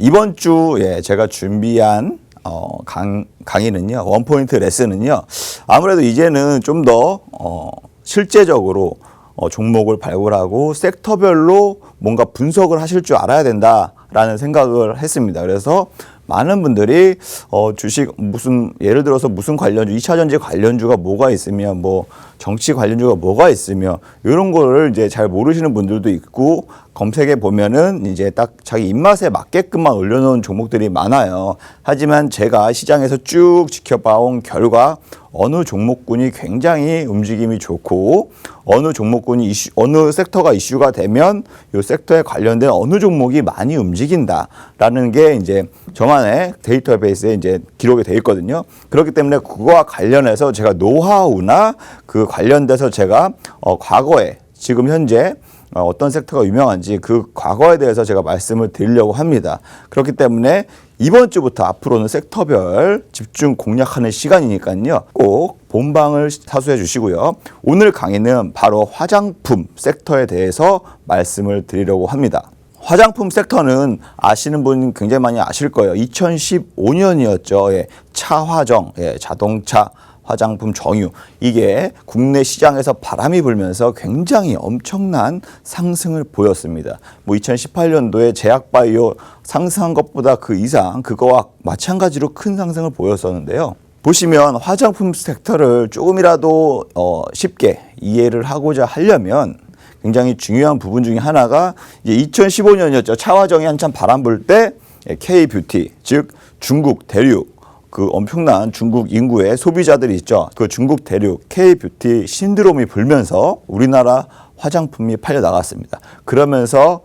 이번 주에 제가 준비한 어, 강, 강의는요, 원포인트 레슨은요, 아무래도 이제는 좀 더, 어, 실제적으로 어, 종목을 발굴하고 섹터별로 뭔가 분석을 하실 줄 알아야 된다라는 생각을 했습니다. 그래서 많은 분들이 어, 주식 무슨 예를 들어서 무슨 관련주, 2차 전지 관련주가 뭐가 있으며 뭐 정치 관련주가 뭐가 있으며 이런 거를 이제 잘 모르시는 분들도 있고 검색해 보면은 이제 딱 자기 입맛에 맞게끔만 올려놓은 종목들이 많아요. 하지만 제가 시장에서 쭉 지켜봐온 결과 어느 종목군이 굉장히 움직임이 좋고 어느 종목군이 이슈, 어느 섹터가 이슈가 되면 이 섹터에 관련된 어느 종목이 많이 움직인다라는 게 이제 저만의 데이터베이스에 이제 기록이 돼 있거든요. 그렇기 때문에 그거와 관련해서 제가 노하우나 그 관련돼서 제가 어, 과거에 지금 현재 어, 어떤 섹터가 유명한지 그 과거에 대해서 제가 말씀을 드리려고 합니다. 그렇기 때문에 이번 주부터 앞으로는 섹터별 집중 공략하는 시간이니까요. 꼭 본방을 사수해 주시고요. 오늘 강의는 바로 화장품 섹터에 대해서 말씀을 드리려고 합니다. 화장품 섹터는 아시는 분 굉장히 많이 아실 거예요. 2015년이었죠. 예, 차화정, 예, 자동차, 화장품 정유 이게 국내 시장에서 바람이 불면서 굉장히 엄청난 상승을 보였습니다. 뭐 2018년도에 제약바이오 상승한 것보다 그 이상 그거와 마찬가지로 큰 상승을 보였었는데요. 보시면 화장품 섹터를 조금이라도 어, 쉽게 이해를 하고자 하려면 굉장히 중요한 부분 중에 하나가 이제 2015년이었죠. 차화정이 한참 바람 불 때 K 뷰티 즉 중국 대륙 그 엄청난 중국 인구의 소비자들이 있죠. 그 중국 대륙 K 뷰티 신드롬이 불면서 우리나라 화장품이 팔려 나갔습니다. 그러면서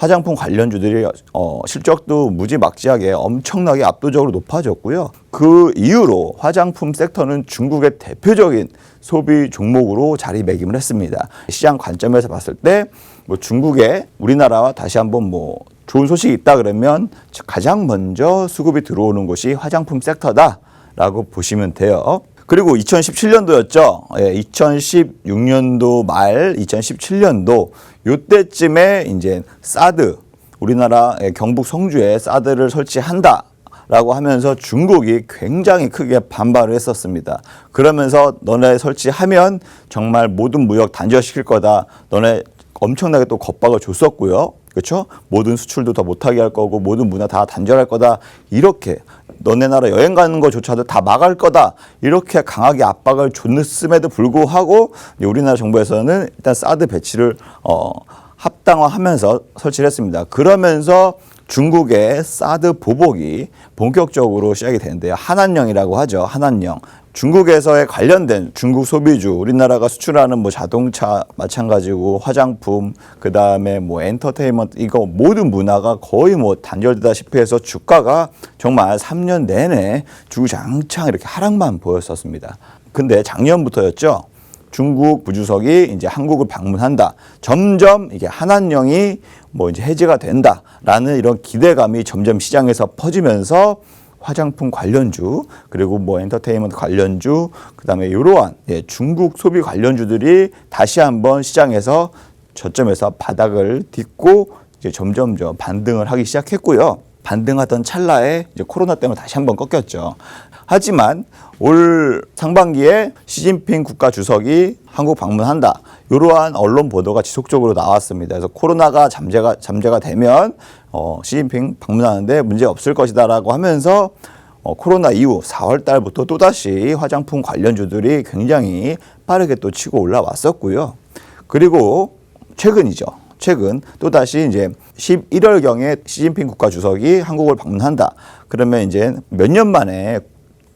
화장품 관련주들이 어, 실적도 무지막지하게 엄청나게 압도적으로 높아졌고요. 그 이후로 화장품 섹터는 중국의 대표적인 소비 종목으로 자리매김을 했습니다. 시장 관점에서 봤을 때 뭐 중국에 우리나라와 다시 한번 뭐 좋은 소식이 있다 그러면 가장 먼저 수급이 들어오는 곳이 화장품 섹터다라고 보시면 돼요. 그리고 2017년도였죠. 예, 2016년도 말 2017년도 요때쯤에 이제 사드 우리나라 경북 성주에 사드를 설치한다. 라고 하면서 중국이 굉장히 크게 반발을 했었습니다. 그러면서 너네 설치하면 정말 모든 무역 단절시킬 거다. 너네 엄청나게 또 겁박을 줬었고요. 그렇죠? 모든 수출도 더 못하게 할 거고 모든 문화 다 단절할 거다. 이렇게 너네 나라 여행 가는 거조차도 다 막을 거다. 이렇게 강하게 압박을 줬음에도 불구하고 우리나라 정부에서는 일단 사드 배치를 어, 합당화하면서 설치를 했습니다. 그러면서 중국의 사드 보복이 본격적으로 시작이 되는데요. 한한령이라고 하죠. 한한령. 중국에서의 관련된 중국 소비주, 우리나라가 수출하는 뭐 자동차 마찬가지고 화장품, 그 다음에 뭐 엔터테인먼트 이거 모든 문화가 거의 뭐 단절되다시피 해서 주가가 정말 3년 내내 주장창 이렇게 하락만 보였었습니다. 근데 작년부터였죠. 중국 부주석이 이제 한국을 방문한다. 점점 이게 한한령이 뭐 이제 해제가 된다라는 이런 기대감이 점점 시장에서 퍼지면서 화장품 관련주 그리고 뭐 엔터테인먼트 관련주 그다음에 이러한 예, 중국 소비 관련주들이 다시 한번 시장에서 저점에서 바닥을 딛고 이제 점점점 반등을 하기 시작했고요. 반등하던 찰나에 이제 코로나 때문에 다시 한번 꺾였죠. 하지만 올 상반기에 시진핑 국가 주석이 한국 방문한다. 이러한 언론 보도가 지속적으로 나왔습니다. 그래서 코로나가 잠재가 잠재가 되면 어, 시진핑 방문하는데 문제 없을 것이다라고 하면서 어, 코로나 이후 4월 달부터 또다시 화장품 관련주들이 굉장히 빠르게 또 치고 올라왔었고요. 그리고 최근이죠. 최근 또다시 이제 11월경에 시진핑 국가 주석이 한국을 방문한다. 그러면 이제 몇 년 만에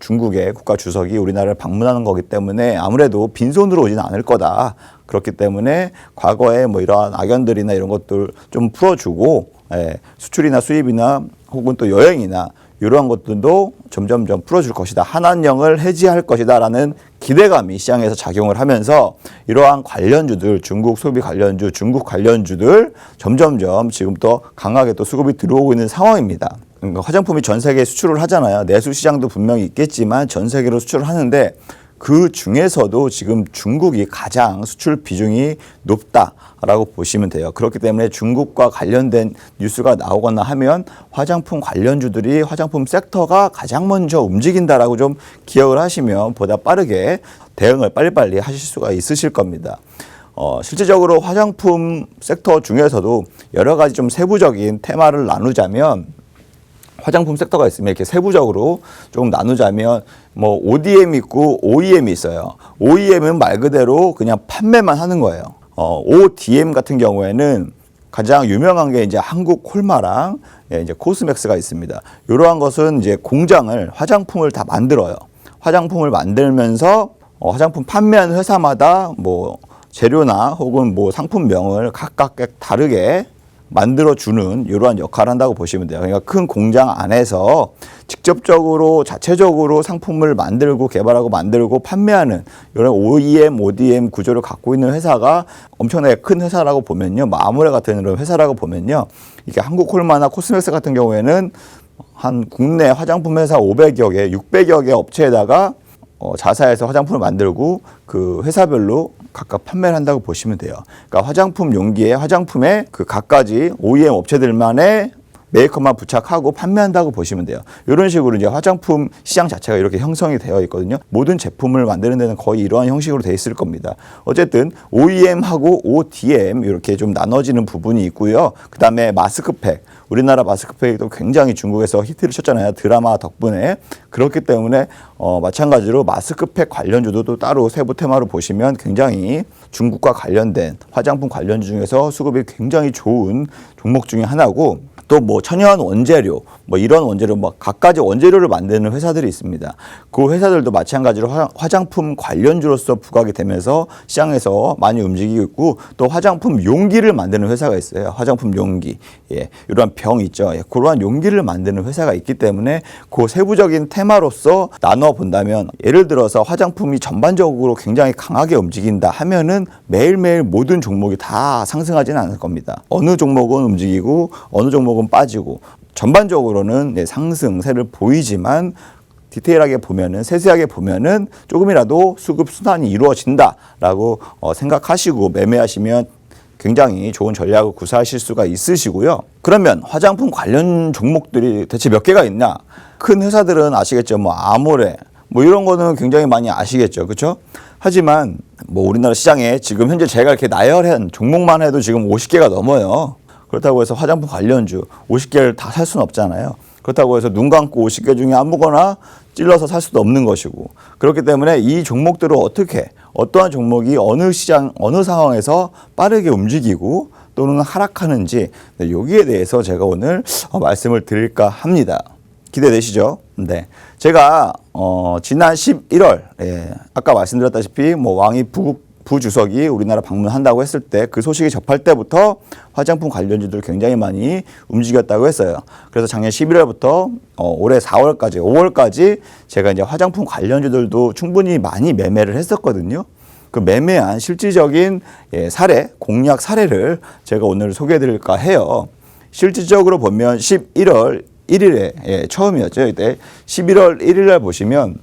중국의 국가 주석이 우리나라를 방문하는 거기 때문에 아무래도 빈손으로 오지는 않을 거다. 그렇기 때문에 과거에 뭐 이러한 악연들이나 이런 것들 좀 풀어주고 예, 수출이나 수입이나 혹은 또 여행이나 이러한 것들도 점점점 풀어줄 것이다. 한한령을 해지할 것이다라는 기대감이 시장에서 작용을 하면서 이러한 관련주들, 중국 소비 관련주, 중국 관련주들 점점점 지금 또 강하게 또 수급이 들어오고 있는 상황입니다. 그러니까 화장품이 전 세계에 수출을 하잖아요. 내수 시장도 분명히 있겠지만 전 세계로 수출을 하는데 그 중에서도 지금 중국이 가장 수출 비중이 높다라고 보시면 돼요. 그렇기 때문에 중국과 관련된 뉴스가 나오거나 하면 화장품 관련주들이 화장품 섹터가 가장 먼저 움직인다라고 좀 기억을 하시면 보다 빠르게 대응을 빨리빨리 하실 수가 있으실 겁니다. 어, 실질적으로 화장품 섹터 중에서도 여러 가지 좀 세부적인 테마를 나누자면 화장품 섹터가 있으면 이렇게 세부적으로 좀 나누자면 뭐 ODM 있고 OEM이 있어요. OEM은 말 그대로 그냥 판매만 하는 거예요. 어, ODM 같은 경우에는 가장 유명한 게 이제 한국 콜마랑 예, 이제 코스맥스가 있습니다. 이러한 것은 이제 공장을 화장품을 다 만들어요. 화장품을 만들면서 어, 화장품 판매하는 회사마다 뭐 재료나 혹은 뭐 상품명을 각각 다르게 만들어주는 이러한 역할을 한다고 보시면 돼요. 그러니까 큰 공장 안에서 직접적으로 자체적으로 상품을 만들고 개발하고 만들고 판매하는 이런 OEM, ODM 구조를 갖고 있는 회사가 엄청나게 큰 회사라고 보면요. 마무레 같은 이런 회사라고 보면요. 이게 한국콜마나 코스맥스 같은 경우에는 한 국내 화장품 회사 500여 개, 600여 개 업체에다가 어, 자사해서 화장품을 만들고 그 회사별로 각각 판매를 한다고 보시면 돼요. 그러니까 화장품 용기에 화장품에 그 각가지 OEM 업체들만의 메이커만 부착하고 판매한다고 보시면 돼요. 이런 식으로 이제 화장품 시장 자체가 이렇게 형성이 되어 있거든요. 모든 제품을 만드는 데는 거의 이러한 형식으로 돼 있을 겁니다. 어쨌든 OEM하고 ODM 이렇게 좀 나눠지는 부분이 있고요. 그 다음에 마스크팩. 우리나라 마스크팩도 굉장히 중국에서 히트를 쳤잖아요. 드라마 덕분에. 그렇기 때문에 어, 마찬가지로 마스크팩 관련주도 또 따로 세부 테마로 보시면 굉장히 중국과 관련된 화장품 관련주 중에서 수급이 굉장히 좋은 종목 중에 하나고 또 뭐 천연 원재료 뭐 이런 원재료 뭐 각가지 원재료를 만드는 회사들이 있습니다. 그 회사들도 마찬가지로 화- 화장품 관련주로서 부각이 되면서 시장에서 많이 움직이고 있고 또 화장품 용기를 만드는 회사가 있어요. 화장품 용기. 예. 이러한 병 있죠. 예. 그러한 용기를 만드는 회사가 있기 때문에 그 세부적인 테마로서 나눠 본다면 예를 들어서 화장품이 전반적으로 굉장히 강하게 움직인다 하면은 매일매일 모든 종목이 다 상승하지는 않을 겁니다. 어느 종목은 움직이고 어느 종목은 빠지고 전반적으로는 네, 상승세를 보이지만 디테일하게 보면은 세세하게 보면은 조금이라도 수급 순환이 이루어진다라고 어, 생각하시고 매매하시면 굉장히 좋은 전략을 구사하실 수가 있으시고요. 그러면 화장품 관련 종목들이 대체 몇 개가 있냐? 큰 회사들은 아시겠죠. 뭐 아모레 뭐 이런 거는 굉장히 많이 아시겠죠. 그렇죠? 하지만 뭐 우리나라 시장에 지금 현재 제가 이렇게 나열한 종목만 해도 지금 50개가 넘어요. 그렇다고 해서 화장품 관련주 50개를 다 살 수는 없잖아요. 그렇다고 해서 눈 감고 50개 중에 아무거나 찔러서 살 수도 없는 것이고 그렇기 때문에 이 종목들을 어떻게 어떠한 종목이 어느 시장 어느 상황에서 빠르게 움직이고 또는 하락하는지 네, 여기에 대해서 제가 오늘 어, 말씀을 드릴까 합니다. 기대되시죠? 네. 제가 어 지난 11월 예, 아까 말씀드렸다시피 뭐 왕이 부 부주석이 우리나라 방문한다고 했을 때 그 소식이 접할 때부터 화장품 관련주들 굉장히 많이 움직였다고 했어요. 그래서 작년 11월부터 어, 올해 4월까지, 5월까지 제가 이제 화장품 관련주들도 충분히 많이 매매를 했었거든요. 그 매매한 실질적인 예, 사례, 공략 사례를 제가 오늘 소개해 드릴까 해요. 실질적으로 보면 11월 1일에 예, 처음이었죠. 이때 11월 1일 날 보시면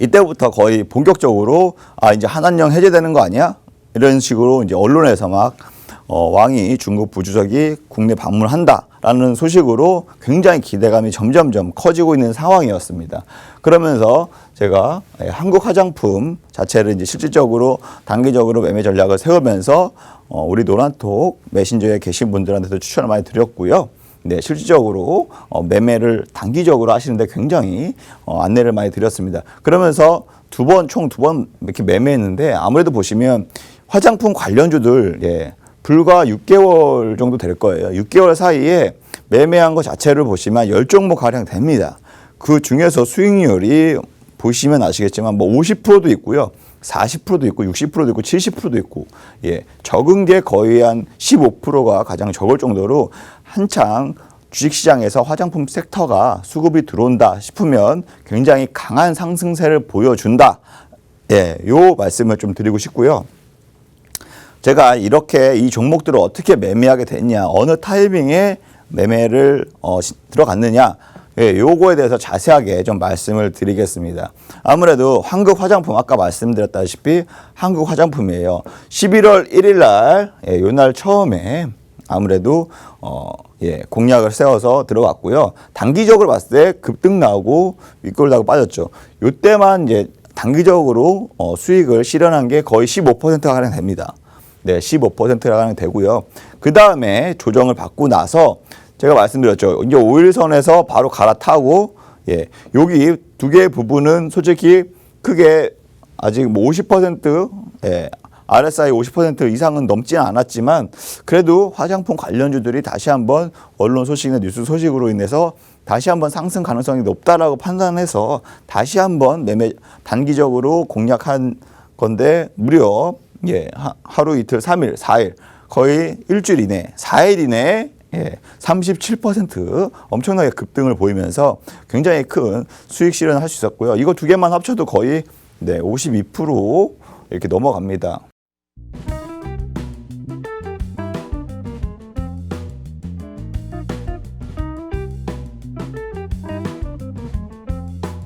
이때부터 거의 본격적으로 아 이제 한한령 해제되는 거 아니야? 이런 식으로 이제 언론에서 막 어, 왕이 중국 부주석이 국내 방문한다라는 소식으로 굉장히 기대감이 점점점 커지고 있는 상황이었습니다. 그러면서 제가 예, 한국 화장품 자체를 이제 실질적으로 단기적으로 매매 전략을 세우면서 어, 우리 노란톡 메신저에 계신 분들한테도 추천을 많이 드렸고요. 네, 실질적으로 어, 매매를 단기적으로 하시는데 굉장히 어, 안내를 많이 드렸습니다. 그러면서 두 번, 총 두 번 이렇게 매매했는데 아무래도 보시면 화장품 관련주들, 예, 불과 6개월 정도 될 거예요. 6개월 사이에 매매한 것 자체를 보시면 10종목 가량 됩니다. 그 중에서 수익률이 보시면 아시겠지만 뭐 50%도 있고요. 40%도 있고 60%도 있고 70%도 있고 예 적은 게 거의 한 15%가 가장 적을 정도로 한창 주식시장에서 화장품 섹터가 수급이 들어온다 싶으면 굉장히 강한 상승세를 보여준다. 예, 요 말씀을 좀 드리고 싶고요. 제가 이렇게 이 종목들을 어떻게 매매하게 됐냐, 어느 타이밍에 매매를 어, 시- 들어갔느냐, 예, 요거에 대해서 자세하게 좀 말씀을 드리겠습니다. 아무래도 한국 화장품 아까 말씀드렸다시피 한국 화장품이에요. 11월 1일 날 예, 요날 처음에 아무래도 어, 예, 공약을 세워서 들어갔고요. 단기적으로 봤을 때 급등 나오고 윗골 나고 빠졌죠. 요때만 이제 단기적으로 어, 수익을 실현한 게 거의 15%가 가량 됩니다. 네, 15%가 가량 되고요. 그 다음에 조정을 받고 나서 제가 말씀드렸죠. 이제 5일선에서 바로 갈아타고 예, 여기 두 개의 부분은 솔직히 크게 아직 뭐 50% 예, RSI 50% 이상은 넘지는 않았지만 그래도 화장품 관련주들이 다시 한번 언론 소식이나 뉴스 소식으로 인해서 다시 한번 상승 가능성이 높다라고 판단해서 다시 한번 매매 단기적으로 공략한 건데 무려 예, 하- 하루 이틀 삼일사일 거의 일주일 이내, 사일 이내에 예, 37% 엄청나게 급등을 보이면서 굉장히 큰 수익 실현을 할 수 있었고요. 이거 두 개만 합쳐도 거의 네, 52% 이렇게 넘어갑니다.